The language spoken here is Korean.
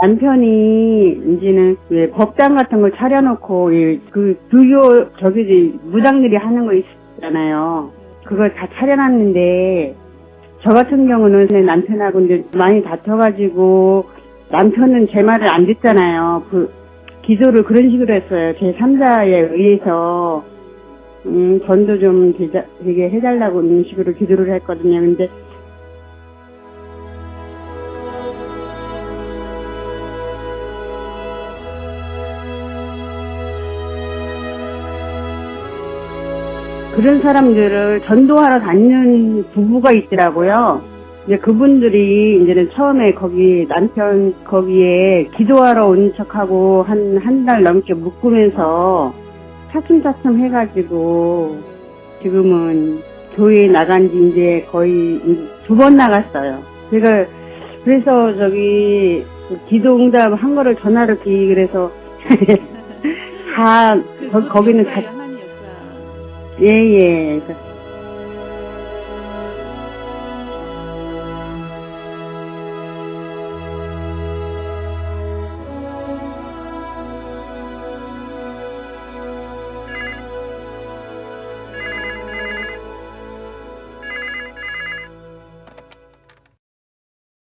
남편이 이제는 왜 법당 같은 걸 차려놓고 이그 불교 저기 무당들이 하는 거 있잖아요. 그걸 다 차려놨는데 저 같은 경우는 내 남편하고 이제 많이 다퉈가지고 남편은 제 말을 안 듣잖아요. 그 기도를 그런 식으로 했어요. 제 3자에 의해서 음, 전도 좀 되게 해달라고 이런 식으로 기도를 했거든요. 근데 그런 사람들을 전도하러 다니는 부부가 있더라고요. 이제 그분들이 이제는 처음에 거기 남편 거기에 기도하러 온 척하고 한 한 달 넘게 묶으면서 차츰차츰 해가지고 지금은 교회 나간 지 이제 거의 두 번 나갔어요. 제가 그래서 저기 기도 응답 한 거를 전화로 기 그래서 다 거, 거기는 다 하나님 역사. 예예.